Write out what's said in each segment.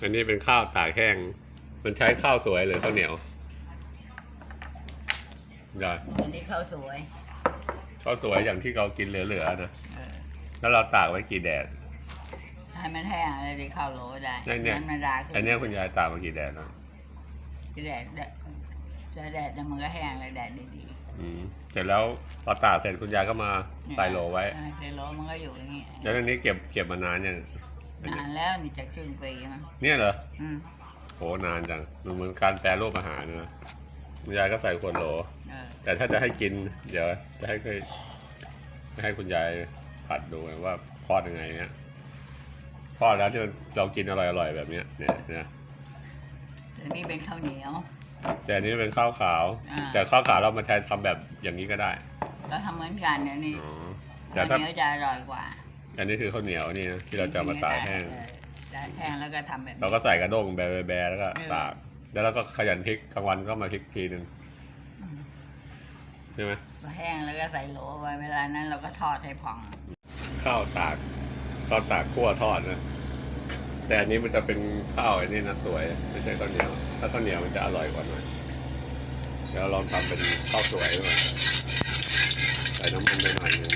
อันนี้เป็นข้าวตากแห้ง มันใช้ข้าวสวยหรือข้าวเหนียวได้อันนี้ข้าวสวยข้าวสวยอย่างที่เรากินเหลือๆนะเออแล้วเราตากไว้กี่แดด ให้มันแห้งอะไรดีข้าวโหลได้เนี่ยมันมาดาขึ้นอันเนี้ยคุณยายตากมากี่แดดนะแดดแดดแดดแดดมันก็แห้งเลยแดดดีอืมเสร็จแล้วพอตากเสร็จคุณยายก็มาๆใส่โหลไว้ เออใส่โหลมันก็อยู่อย่างนี้ แล้วอันนี้เก็บเก็บมานานยังอั นนานี้นแล้วนี่จะครึ่งปีมั้งเนี่ยเหรออืมโหนานจังมันเหมือนการแปรรูปอาหารนะคุณยายก็ใส่ขวดโหล เออแต่ถ้าจะให้กิน เดี๋ยวจะให้เคยให้คุณยายผัดดูว่าทอดยังไงเนี่ยทอดแล้วที่เรากินอร่อยๆแบบเนี้ยเนี่ยเนี่ยแต่นี่เป็นข้าวเหนียว แต่อันนี้เป็นข้าวขาว อ่า แต่ข้าวขาวเรามาแทนทำแบบอย่างนี้ก็ได้แล้วทำเหมือนกันเนี่ยนี่อ๋อแต่ข้าวถ้า เหนียวจะอร่อยกว่า อันนี้คือข้าวเหนียวนี่นะที่เราจะเอามาตากแห้งเออตากแห้งแล้วก็ทำแบบนี้เราก็ใส่กระด้งแบะแบะๆแล้วก็เออตากแล้วเราก็ขยันพริกกลางวันก็มาพริกทีหนึ่งอืมใช่ไหมพอแห้งแล้วก็ใส่โหลไว้เวลานั้นเราก็ทอดให้พอง ข้าวตากข้าวตากคั่วทอดนะแต่อันนี้มันจะเป็นข้าวอันนี้นะสวยไม่ใช่ข้าวเหนียวถ้าข้าวเหนียวมันจะอร่อยกว่าหน่อยเดี๋ยวลองทำเป็นข้าวสวยดูก่อนใส่น้ำมันไปหน่อยหนึง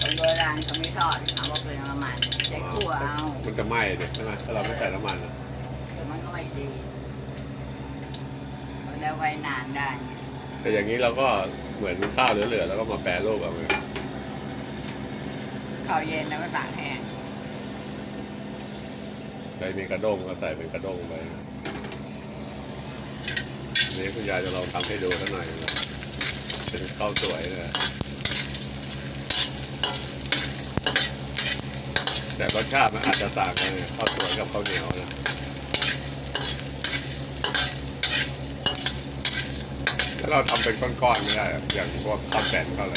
คนโบราณเขาไม่ทอดเอาว่าเป็นน้ำมันใช้คั่วเอามันจะไหม้เนี่ยใช่ไหมถ้าเราไม่ใส่น้ำมันอะแต่มันก็ไม่ดีแล้วไว้นานได้แต่อย่างนี้เราก็เหมือนข้าวเหลือๆแล้วก็มาแปรรูปเอาเลยข้าวเย็นแล้วก็ตากแห้งใส่มีกระด้งก็ใส่เป็นกระด้งไปนะอันนี้คุณยายจะลองทำให้ดูสักหน่อยนะเป็นข้าวสวยนะ แต่รสชาติมันอาจจะต่างกันข้าวสวยกับข้าวเหนียวนะถ้าเราทำเป็นก้อนๆไม่ได้ อย่างพวกข้าวแป้นข้าวอะไร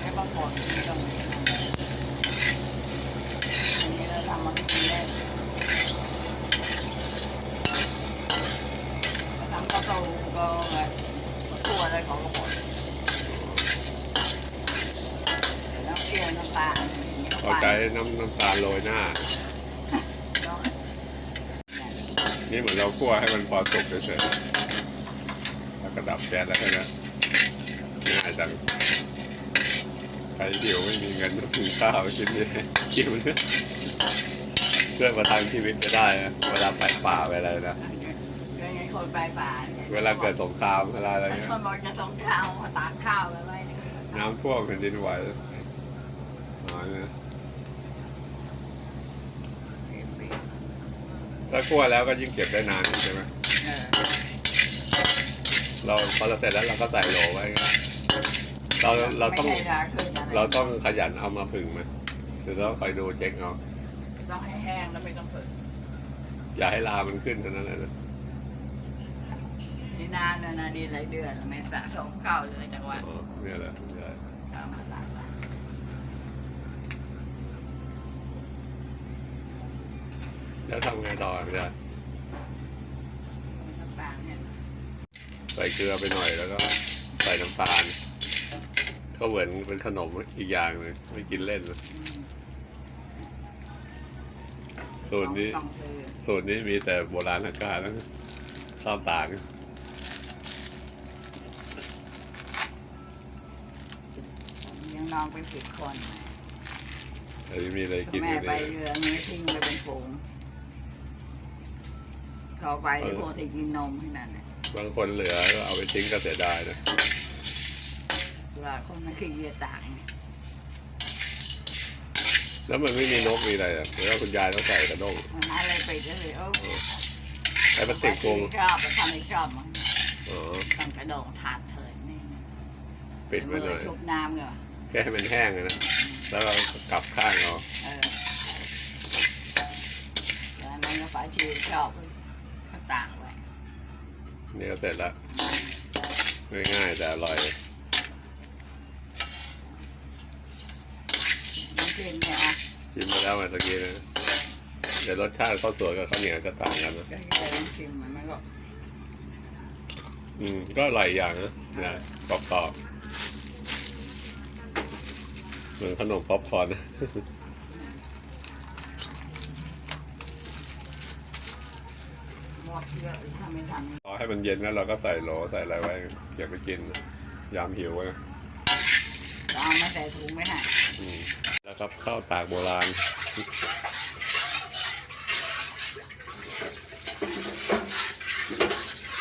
ให้ปรากฏนี่ก็เหมือบอันนี้เราทำมาเป็นเล่นทำข้าวต้มก็แบบคั่วอะไรของก็หมดแล้วเกลือน้ำตาลอย่าง เงี้ยเอาใจน้ำน้ำตาลโรยหน้าต้องนี่เหมือนเราคั่วให้มันพอสุกเฉยๆแล้วก็ดับแก๊สแล้วแค่นั้นง่ายจังใครหิวไม่มีเงินก็กินข้าวกินนี่กินเนี่ยเพื่อประทังชีวิตจะได้นะเวลาไปป่าไปอะไรนะก็ยังคนไปป่านี่ยเวลาเกิดสงครามเวลาอะไรบางเงี้ยคนบอกจะสงครามมาตากข้าวไปไว้เนี่ยน้ำท่วมแผ่นดินไหวอ๋อเนี่ย ถ้าคั่วแล้วก็ยิ่งเก็บได้นานใช่ไหมเออเราพอเราเสร็จแล้วเราก็ใส่โหลไว้ก็เราเราต้องไม่ให้ราขึ้นอะไรเราต้องขยันเอามาผึ่งไหมหรือเราคอยดูเช็คเอาต้องให้แห้งแล้วไม่ต้องเปิดอย่าให้ลามันขึ้นเท่านั้นแหละนะนี่นานนะนะดีหลายเดือนไม่สะสมข้าวเลยจังหวะอ๋อเนี่ยแหละเนี่ยแหละข้าวมาตากละ แล้วทำไงต่อพี่จ๊ะน้ำตาลเนี่ยใส่เกลือไปหน่อยแล้วก็ใส่น้ำตาลก็เหมือนเป็นขนมอีกอย่างหนึงไม่กินเล่นนะอืมสูตรนี้ต้องซื้อสูตรนี้มีแต่โบราณกาลนะข้าวตากยังน้องเป็นสิบคนแต่ไม่มีอะไรกินแม่กันไปเลยเรือนี้ทิ้งไปเป็นฝูง เขาไปพวกที่กินนมที่นั่นน่ะบางคนเหลือก็เอาไปทิ้งก็เสียดายนะเวลาคนมันขี้เกียจตากไงแล้วมันไม่มีนกมีอะไรอะหรือว่าคุณยายต้องใส่กระด้งมันหาอะไรไปก็เลยเออใช้พลาสติกกลมชอบไปทำไม่ชอบมันอ๋อต้องกระโดดถาดเถิดนี่ปิดไว้หน่อยชุบน้ำเหรอแค่ให้มันแห้งอะนะ แล้วเรากลับข้างเอาเออแล้วนั้นก็ฝาชีชอบก็ ตากไว้นี่ก็เสร็จแล้วง่ายๆแต่อร่อยมันกินเนี่ยอะชิมมาแล้วเมื่อกี้นะเดี๋ยวรสชาติข้าวสวยกับข้าวเหนียวจะต่างกันนะก็เลยลองชิมมันมันก็อืมก็อร่อยอีกอย่างนะนะกรอบๆเหมือนขนมป๊อปคอร์นนะ เยอะถ้าไม่ทำ รอให้มันเย็นแล้วเราก็ใส่โหลใส่อะไรไว้เก็บไปกิน ยามหิวนะเราเอามาใส่ถุงไม่ให้อืมแล้วครับข้าวตากโบราณ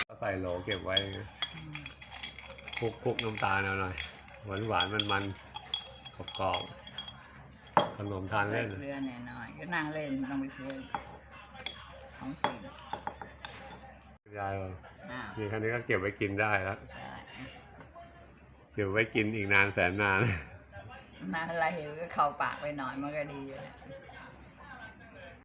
ก็ใส่โหลเก็บไว้คลุกคลุกน้ำตาลเอาหน่อยหวานหวานมันมันกรอบกรอบๆขนมทานใส่เล่นเกลือหน่อยๆก็นั่งเล่นไม่ต้องไปซื้อของกิน ยายบอกอ้าวนี่คันนี้ก็เก็บไว้กินได้แล้วได้เก็บไว้กินอีกนานแสนนานนานอะไรเห็นก็เข้าปากไปหน่อยมันก็ดีอยู่แล้ว